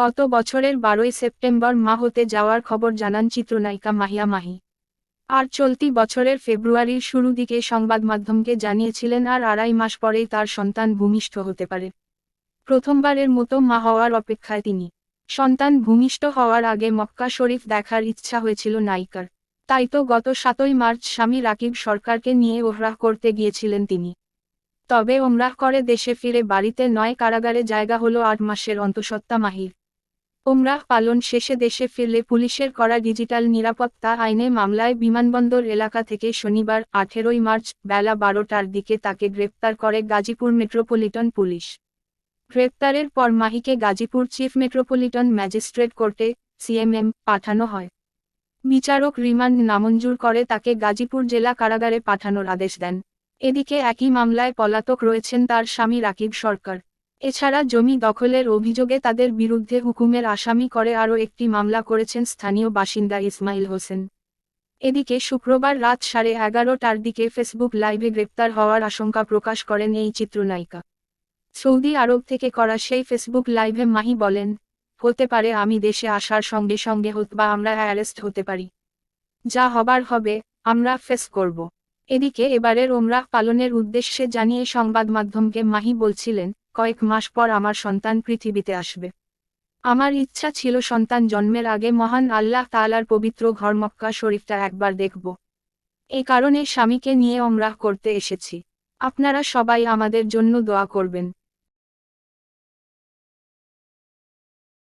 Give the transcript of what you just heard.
গত বছরের বারোই সেপ্টেম্বর মা হতে যাওয়ার খবর জানান চিত্রনায়িকা মাহিয়া মাহি। আর চলতি বছরের ফেব্রুয়ারির শুরু দিকে সংবাদ মাধ্যমকে জানিয়েছিলেন আর আড়াই মাস পরেই তার সন্তান ভূমিষ্ঠ হতে পারে। প্রথমবারের মতো মা হওয়ার অপেক্ষায় তিনি। সন্তান ভূমিষ্ঠ হওয়ার আগে মক্কা শরীফ দেখার ইচ্ছা হয়েছিল নায়িকার। তাই তো গত সাতই মার্চ স্বামী রাকিব সরকারকে নিয়ে ওহরাহ করতে গিয়েছিলেন তিনি। তবে ওমরাহ করে দেশে ফিরে বাড়িতে নয় কারাগারে জায়গা হলো আট মাসের অন্তঃসত্ত্বা মাহির। ওমরাহ পালন শেষে দেশে ফিরলে পুলিশের করা ডিজিটাল নিরাপত্তা আইনে মামলায় বিমানবন্দর এলাকা থেকে শনিবার আঠেরোই মার্চ বেলা বারোটার দিকে তাকে গ্রেপ্তার করে গাজীপুর মেট্রোপলিটন পুলিশ। গ্রেপ্তারের পর মাহিকে গাজীপুর চিফ মেট্রোপলিটন ম্যাজিস্ট্রেট কোর্টে সিএমএম পাঠানো হয়। বিচারক রিমান্ড নামঞ্জুর করে তাকে গাজীপুর জেলা কারাগারে পাঠানোর আদেশ দেন। এদিকে একই মামলায় পলাতক রয়েছেন তার স্বামী রাকিব সরকার। এছাড়া জমি দখলের অভিযোগে তাদের বিরুদ্ধে হুকুমের আসামি করে আরও একটি মামলা করেছেন স্থানীয় বাসিন্দা ইসমাইল হোসেন। এদিকে শুক্রবার রাত সাড়ে এগারোটার দিকে ফেসবুক লাইভে গ্রেপ্তার হওয়ার আশঙ্কা প্রকাশ করেন এই চিত্রনায়িকা। সৌদি আরব থেকে করা সেই ফেসবুক লাইভে মাহি বলেন, হতে পারে আমি দেশে আসার সঙ্গে সঙ্গে হত বা আমরা অ্যারেস্ট হতে পারি। যা হবার হবে, আমরা ফেস করব। এদিকে এবারের ওমরাহ পালনের উদ্দেশ্যে জানিয়ে সংবাদ মাধ্যমকে মাহি বলছিলেন কয়েক মাস পর আমার সন্তান পৃথিবীতে আসবে। আমার ইচ্ছা ছিল সন্তান জন্মের আগে মহান আল্লাহ তালার পবিত্র ঘর মক্কা শরীফটা একবার দেখব। এ কারণে স্বামীকে নিয়ে অমরাহ করতে এসেছি। আপনারা সবাই আমাদের জন্য দোয়া করবেন।